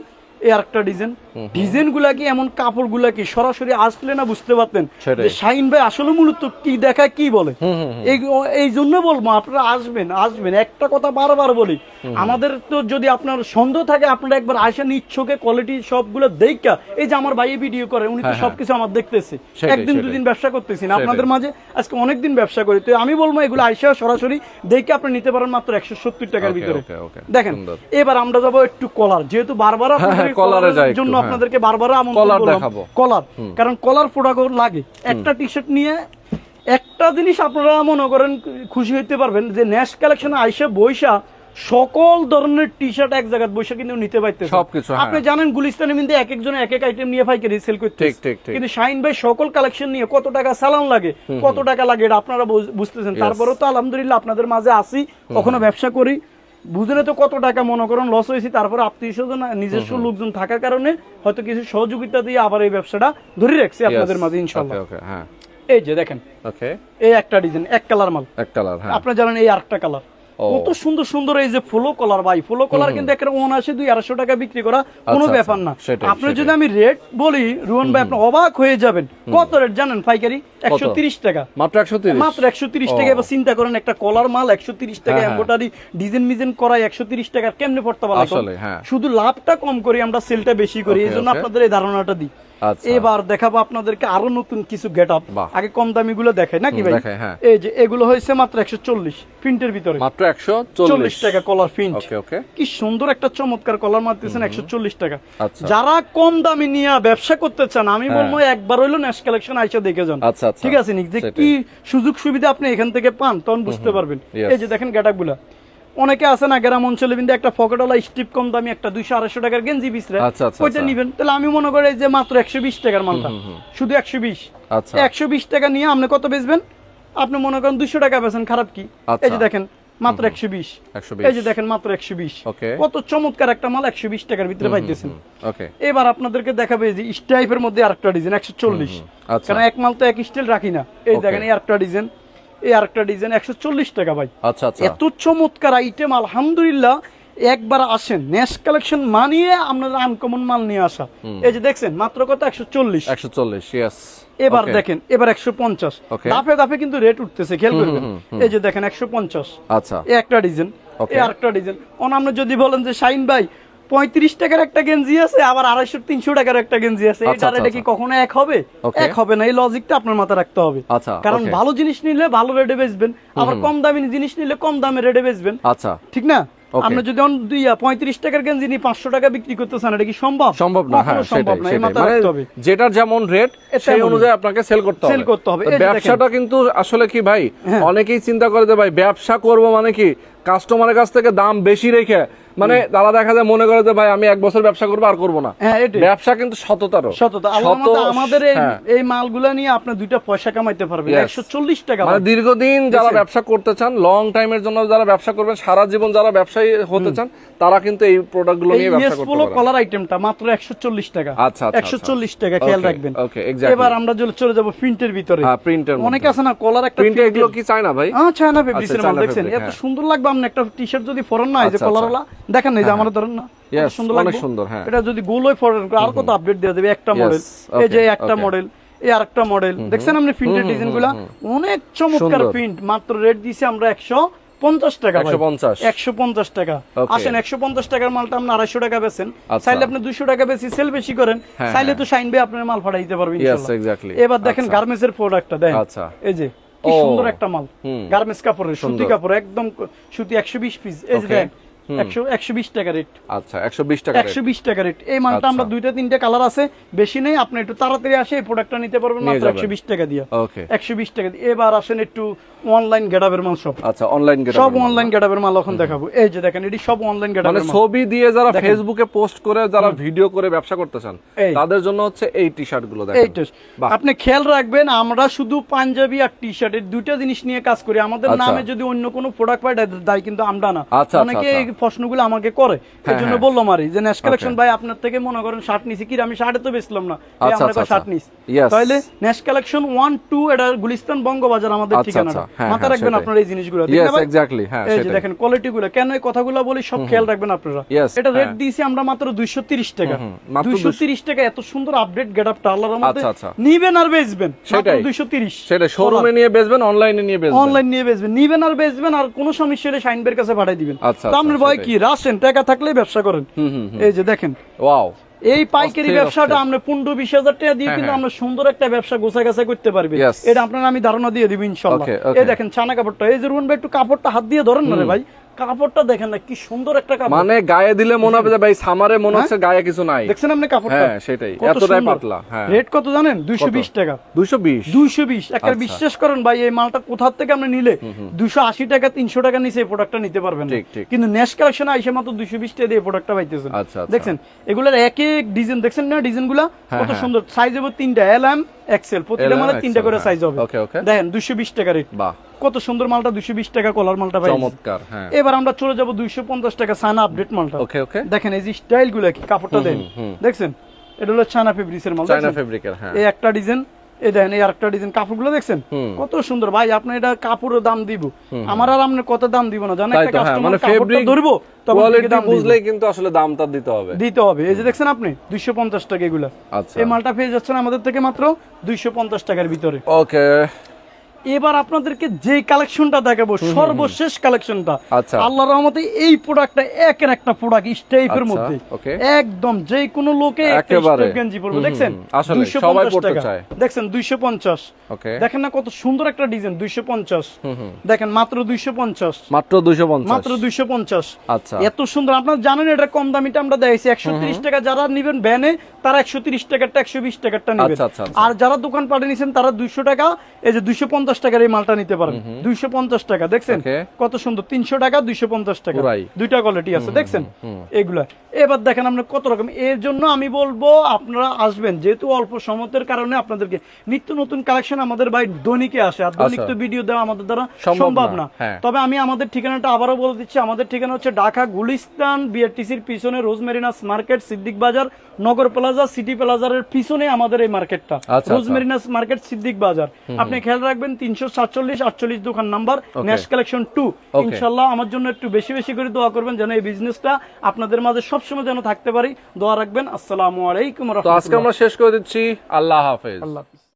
এই আরেকটা ডিজাইন ডিজাইনগুলা কি এমন কাপড়গুলা কি সরাসরি আসলে না বুঝতে পারতেন? শাহিন ভাই আসলে মূলত কি দেখায় কি বলে? এই জন্য বলব আপনারা আসবেন আসবেন। একটা কথা বারবার বলি আমাদের তো যদি আপনার সন্দেহ থাকে আপনারা একবার আসেন ইচ্ছুকে কোয়ালিটি সবগুলো দেখা এই যে আমার ভাই ভিডিও করে উনি তো হ্যাঁ, সবকিছু আমার দেখতেছে। একদিন দুদিন ব্যবসা করতেছি না। আপনাদের মাঝে আজকে অনেকদিন ব্যবসা করি। তো আমি বলব এগুলো আইসা সরাসরি দেখে আপনি নিতে পারেন মাত্র একশো সত্তর টাকার ভিতরে. দেখেন এবার আমরা যাব একটু কলার। যেহেতু বারবার হ্যাঁ, আপনাদের কলারে যাই জন্য হ্যাঁ। আপনাদেরকে বারবার আমন্ত্রণ কলার দেখাবো। কলার। কারণ কলার প্রোডাক্ট লাগে। একটা টি শার্ট নিয়ে একটা জিনিস আপনারা মনে করেন খুশি হইতে পারবেন যে ন্যাশ কালেকশনে আইসা বৈশা সকল ধরনের টি শার্ট এক জায়গায় বৈশা কিন্তু নিতে পারতেছে সবকিছু, হ্যাঁ। আপনি জানেন গুলিস্তানের মধ্যে এক একজন এক এক আইটেম নিয়ে পাইকারি সেল করতে। কিন্তু শাইন ভাই সকল কালেকশন নিয়ে কত টাকা লাগে কত টাকা লাগে এটা আপনারা বুঝতেছেন। তারপরেও তো আলহামদুলিল্লাহ আপনাদের মাঝে আসি কখনো ব্যবসা করি। বুঝলে তো কত টাকা মনে করেন লস হয়েছে তারপরে আত্মীয় স্বজন নিজস্ব লোকজন থাকার কারণে হয়তো কিছু সহযোগিতা দিয়ে আবার এই ব্যবসাটা ধরে রাখছি আপনাদের মাঝে ইনশাল্লাহ হ্যাঁ। এই যে দেখেন ওকে এই একটা ডিজাইন এক কালার মাল। এক কালার হ্যাঁ। আপনারা জানেন এই আরেকটা কালার। কত সুন্দর সুন্দর এই যে ফুলো কলার ভাই ফুলো কলার কিন্তু একটা ওন আসে দুই আড়াইশো টাকা বিক্রি করা কোনো আচ্ছা, ব্যাপার না। আপনি যদি আমি রেট বলি রুহন ভাই আপনি অবাক হয়ে যাবেন। কত রেট জানেন পাইকারি? একশো তিরিশ টাকা। মাত্র একশো মাত্র একশো তিরিশ টাকা। এবার চিন্তা করেন একটা কলার মাল একশো তিরিশ টাকা হ্যাঁ, হ্যাঁ। এম্বোটারি ডিজাইন মিজেন করা একশো তিরিশ টাকা কেমনে পড়তে পারলাম আসলে, হ্যাঁ। শুধু লাভটা কম করি আমরা সেলটা বেশি করি। এই জন্য আপনাদের এই ধারণাটা দিই। আচ্ছা এবার দেখাবো আপনাদেরকে আরও নতুন কিছু গেট আপ আগে কম দামি গুলো দেখাই নাকি ভাই? হ্যাঁ। এই যে এগুলো হয়েছে মাত্র একশো চল্লিশ প্রিন্টের ভিতরে। মাত্র একশো চল্লিশ। টাকা কলার প্রিন্ট। কি সুন্দর একটা চমৎকার কলার মারতেছেন একশো চল্লিশ টাকা। আচ্ছা। যারা কম দামি নিয়ে ব্যবসা করতে চান আমি বলব একবার হইল ন্যাশ কালেকশন আইসা দেখে যান। আচ্ছা, আচ্ছা। ঠিক আছে নি যে কি সুযোগ সুবিধা আপনি এখান থেকে পান তখন বুঝতে পারবেন। এই যে দেখেন গেটাগুলা অনেকে আছে না গ্রাম অঞ্চলে কিন্তু একটা পকেটওয়ালা স্টিপ কম দামি একটা দুইশো আড়াইশো টাকার গেঞ্জি বিচরে আচ্ছা, আচ্ছা, ওইটা আচ্ছা। নিবেন। তাহলে আমি মনে করি যে মাত্র একশো বিশ টাকার মালটা। শুধু একশো বিশ। আচ্ছা। একশো বিশ টাকা নিয়ে আপনি কত বেচবেন? আপনি মনে করেন দুইশো টাকা বেচেন খারাপ কি। এই যে দেখেন মাত্র একশো বিশ। এই যে দেখেন মাত্র একশো বিশ। কত চমৎকার একটা মাল একশো বিশ টাকার ভিতরে পাইতেছেন। এবার আপনাদেরকে দেখাবে যে স্টাইপের মধ্যে আরেকটা ডিজাইন একশো চল্লিশ। কারণ এক মাল তো এক স্টাইল রাখি না। এই. দেখেন এই আরেকটা ডিজাইন এই আরেকটা ডিজাইন একশো চল্লিশ টাকা ভাই। আচ্ছা আচ্ছা। এত চমৎকার আইটেম আলহামদুলিল্লাহ। একবার আসেন কালেকশন মানিয়ে আপনারা আনকমন মাল নিয়ে আসা। এই যে দেখছেন মাত্র কত? একশো চল্লিশ। একশো চল্লিশ এবার দেখেন এবার একশো পঞ্চাশ. দাফে দাফে কিন্তু রেট উঠতেছে খেয়াল করবেন। এই যে দেখেন একশো পঞ্চাশ। আচ্ছা। একটা ডিজাইন. আরেকটা ডিজাইন অন আপনি যদি বলেন যে শাইন ভাই পঁয়ত্রিশ টাকার একটা গেঞ্জি আছে আবার আড়াইশো তিনশো টাকার একটা গেঞ্জি আছে। এটা এটা কি কখনো এক হবে? এক হবে না এই লজিকটা আপনার মাথায় রাখতে হবে। আচ্ছা, কারণ ভালো জিনিস নিলে ভালো রেটে বেচবেন আবার কম দামি জিনিস নিলে কম দামে রেটে বেচবেন। আচ্ছা। ঠিক না? আপনি যদি পঁয়ত্রিশ টাকার গেঞ্জি নিয়ে পাঁচশো টাকা বিক্রি করতেছেন এটা কি সম্ভব? সম্ভব না হ্যাঁ সম্ভব না মানে যেটার যেমন রেট সেই অনুযায়ী আপনাকে সেল করতে হবে। Sell করতে হবে। ব্যবসাটা কিন্তু আসলে কি ভাই? হ্যাঁ। অনেকেই চিন্তা করে যে ভাই ব্যবসা করব মানে কি? কাস্টমারের কাছ থেকে দাম বেশি রেখে মানে তারা দেখা যায় মনে করে যে ভাই আমি এক বছর ব্যবসা করব আর করব না। হ্যাঁ ব্যবসা কিন্তু সততারও। সততা। আমাদের এই হ্যাঁ। এই মালগুলা নিয়ে আপনি দুইটা পয়সা কামাইতে পারবেন একশো চল্লিশ টাকা মানে দীর্ঘদিন যারা ব্যবসা করতে চান লং টাইমের জন্য যারা ব্যবসা করবেন সারা জীবন যারা ব্যবসায়ী হতে চান তারা কিন্তু এই প্রোডাক্টগুলো নিয়ে ব্যবসা করতে পোলো কলার আইটেমটা মাত্র একশো চল্লিশ টাকা। আচ্ছা, আচ্ছা, একশো আচ্ছা। চল্লিশ টাকা খেয়াল রাখবেন. এবার আমরা চলে যাব প্রিন্টের ভিতরে। হ্যাঁ প্রিন্টের অনেক আছে না কলার একটা প্রিন্টে এগুলো কি চায় না ভাই? হ্যাঁ ফেব্রিক্সের আচ্ছা, মাল দেখছেন? এত হ্যাঁ। সুন্দর লাগবে আপনি একটা টি শার্ট যদি পরেন না হয় যে আচ্ছা, আচ্ছা। কলারওয়ালা দেখেন এই যে আমার ধরেন না সুন্দর অনেক সুন্দর, হ্যাঁ। এটা যদি গোল হয়ে পরেন আর কত আপডেট দিয়ে দেবে একটা মডেল এই যে একটা মডেল এই আরেকটা মডেল দেখছেন আপনি প্রিন্টের ডিজাইনগুলা? অনেক চমৎকার। প্রিন্ট মাত্র রেট দিছি আমরা একশো পঞ্চাশ টাকা ভাই। 150 একশো পঞ্চাশ টাকা। আসেন একশো পঞ্চাশ টাকার মালটা আপনি আড়াইশো টাকা বেছেন আচ্ছা। চাইলে আপনি দুশো টাকা বেশি সেল বেশি করেন। হ্যাঁ, চাইলে হ্যাঁ। তো শাইন ভাই আপনার মাল ফাটাই দিতে পারবেন. এবার দেখেন আচ্ছা। গার্মেন্টস এর প্রোডাক্টটা দেন। আচ্ছা। এই যে কি সুন্দর একটা মাল। গার্মেন্টস কাপড়ের সুতি কাপড় একদম সুতি একশো বিশ পিস এই যে Okay. টাকা রেট আচ্ছা টাকা টাকা রেট এই মালটা আচ্ছা। আমরা দুইটা তিনটা কালার আছে বেশি নেই আপনি একটু তাড়াতাড়ি আসে এই প্রোডাক্টটা নিতে পারবেন মাত্র যাবেন। একশো বিশ টাকা দিয়ে। ওকে একশো বিশ টাকা দিয়ে। এবার আসেন একটু অনলাইন গেটাবের মাল সব আচ্ছা অনলাইন সব অনলাইন গেটাবের মাল এখন দেখাবো। এই যে দেখেন এটি সব অনলাইন মানে গেটাবের ছবি দিয়ে যারা ফেসবুকে পোস্ট করে যারা ভিডিও করে ব্যবসা করতে চান তাদের জন্য হচ্ছে এই টি শার্টগুলো দেখেন। আপনি খেয়াল রাখবেন আমরা শুধু পাঞ্জাবি আর টি শার্টের দুইটা জিনিস নিয়ে কাজ করি। আমাদের। নামে যদি অন্য কোনো প্রোডাক্ট পাই দায় কিন্তু আমরা না। অনেকে প্রশ্নগুলো আমাকে করে। এই হ্যাঁ, জন্য হ্যাঁ। বললাম আর যে নেক্সট কালেকশন ভাই আপনার থেকে মনে করেন শার্ট নিছি। কি আমি শার্টে তো বেচলাম না। এই আচ্ছা, আমরা শার্ট। নিস তাহলে নেক্সট কালেকশন ওয়ান টু এটা গুলিস্তান বঙ্গবাজার আমাদের আচ্ছা, ঠিকানাটা। আচ্ছা, হ্যাঁ, মাথা হ্যাঁ, রাখবেন। আপনার এই জিনিসগুলো। এক্স্যাক্টলি হ্যাঁ এই যে দেখেন কোয়ালিটি গুলো। কেন এই কথাগুলো বলি? সব খেয়াল রাখবেন আপনারা। এটা রেট হ্যাঁ। দিয়েছি আমরা মাত্র দুইশো তিরিশ টাকা। হুম, মাত্র দুইশো তিরিশ টাকা এত সুন্দর আপডেট গেট আপ টার্লার আমাদের। নিবেন আর বেচবেন। সেটাই। দুইশো তিরিশ। সেটা শোরুমে নিয়ে বেচবেন অনলাইনে নিয়ে বেচবেন। অনলাইন নিয়ে বেচবেন। নিবেন আর বেচবেন আর কোনো সমস্যা হলে শাইনবের কাছে পাঠিয়ে দিবেন। আচ্ছা, সেটাই। কি রাসেন টাকা থাকলে ব্যবসা করেন। এই যে দেখেন ওয়াও এই পাইকারি ব্যবসাটা। আমরা পনেরো বিশ হাজার টাকা দিয়ে হ্যাঁ, কিন্তু হ্যাঁ। আমরা সুন্দর একটা ব্যবসা গোছা গাছা করতে পারবি এটা আপনার আমি ধারণা দিয়ে দিব ইনশাল্লাহ. এই দেখেন ছানা কাপড়টা এই যে রুন ভাই একটু কাপড়টা হাত দিয়ে ধরেন না রে ভাই কাপড়টা দেখেন না কি সুন্দর একটা কাপড়। মানে গায়ে দিলে মনে হবে যে ভাই সামারে মনে হচ্ছে গায়ে কিছু নাই। দেখছেন আপনি কাপড়টা? হ্যাঁ, সেটাই। এতটাই পাতলা, হ্যাঁ। রেট কত জানেন? দুইশো বিশ টাকা। দুইশো বিশ? দুইশো বিশ। একটা আচ্ছা। বিশ্বাস করেন ভাই এই মালটা কোথা থেকে আপনি নিলে? দুশো আশি টাকা তিনশো টাকা নিচে এই প্রোডাক্টটা নিতে পারবেন না। ঠিক, ঠিক। কিন্তু নেক্সট কালেকশন আইসে মাত্র দুইশো বিশ টাকা দিয়ে প্রোডাক্টটা পাইতেছেন। আচ্ছা, আচ্ছা। দেখছেন? এগুলোর এক এক ডিজাইন দেখছেন না ডিজাইনগুলা? হ্যাঁ, কত হ্যাঁ। সুন্দর। সাইজ হবে তিনটা এল এম এক্সেল প্রতিটা M, তিনটা করে হ্যাঁ। সাইজ হবে। Okay, okay. দেখেন দুইশো বিশ টাকা রেট বাহ। কত সুন্দর মালটা দুইশো বিশ টাকা কলার মালটা পাই চমৎকার হ্যাঁ। এবার আমরা চলে যাব দুইশো পঞ্চাশ টাকা সানা আপডেট মালটা। ওকে ওকে। দেখেন এই যে স্টাইলগুলা কি কাপড়টা দেন। দেখছেন? এটা হলো ছানা ফেব্রিক্সের মাল চায়না? ফেব্রিকের হ্যাঁ। এই একটা ডিজাইন এই দেখেন এই আরেকটা ডিজাইন কাপড়গুলো দেখছেন? কত সুন্দর। ভাই আপনি এটা কাপড়ের দাম দিব। আমার আর আপনার কত দাম দিব না। জানেন একটা হ্যাঁ কাস্টমার মানে কাপড়টা ফেব্রিক ধরবো তখন দাম দিব। কিন্তু আসলে দামটা দিতে হবে। দিতে হবে। এই যে দেখছেন আপনি? দুইশো পঞ্চাশ টাকা এগুলা। আচ্ছা। এই মালটা পেয়ে যাচ্ছেন আমাদের থেকে মাত্র দুইশো পঞ্চাশ টাকার ভিতরে। ওকে। এবার আপনাদেরকে যে কালেকশনটা দেখাবো সর্বশেষ কালেকশনটা আচ্ছা। আল্লাহর রহমতে এই প্রোডাক্টটা একের একটা প্রোডাক্ট স্টাইপের আচ্ছা, মধ্যে। একদম যে কোনো লোকে গেঞ্জি পরবে দেখছেন? আসলে 250 সবাই পরতে টাকা। দেখছেন? দুইশো পঞ্চাশ। দেখেন না কত সুন্দর একটা ডিজাইন দুইশো পঞ্চাশ। দেখেন মাত্র দুইশো পঞ্চাশ। মাত্র দুইশো পঞ্চাশ। মাত্র দুইশো পঞ্চাশ। আচ্ছা। এত সুন্দর। আপনার জানেন এটা কম দামিটা আমরা দেখাইছি। একশো তিরিশ টাকা যারা নিবেন ভ্যানে তারা একশো তিরিশ টাকারটা একশো বিশ টাকারটা নেবেন। আচ্ছা। আর যারা দোকান পাঠিয়ে নিছেন তারা দুইশো টাকা। এই যে দুইশো পঞ্চাশ টাকার এই মালটা নিতে পারেন দুইশো পঞ্চাশ টাকা দেখছেন? কত সুন্দর তিনশো টাকা দুইশো পঞ্চাশ টাকা। দুইটা কোয়ালিটি আছে দেখছেন? এগুলা। এবার দেখেন আপনি কত রকম। এর জন্য আমি বলব আপনারা আসবেন যেহেতু অল্প সময়ের কারণে আপনাদেরকে নিত্য নতুন কালেকশন আমাদের ভাই দৈনিকে আসে। আর দৈনিক আচ্ছা। তো ভিডিও দেওয়া আমাদের দ্বারা সম্ভব না হ্যাঁ। তবে আমি আমাদের ঠিকানাটা আবারও বলে দিচ্ছি। আমাদের ঠিকানা হচ্ছে ঢাকা গুলিস্তান বিআরটিসির পিছনে রোজমেরিনাস মার্কেট সিদ্দিক বাজার নগর প্লাজা সিটি প্লাজারের পিছনে আমাদের এই মার্কেটটা। আচ্ছা। রোজমেরিনাস মার্কেট সিদ্দিক বাজার। আপনি খেয়াল রাখবেন তিনশো সাতচল্লিশ আটচল্লিশ দোকান নাম্বার নেক্সট কালেকশন টু. ইনশাল্লাহ আমার জন্য একটু বেশি বেশি করে দোয়া করবেন যেন এই বিজনেসটা আপনাদের মাঝে সবসময় যেন থাকতে পারি। দোয়া রাখবেন। আসসালামু আলাইকুম আজকে আমরা শেষ করে দিচ্ছি। আল্লাহ হাফেজ। আল্লাহ হাফিজ।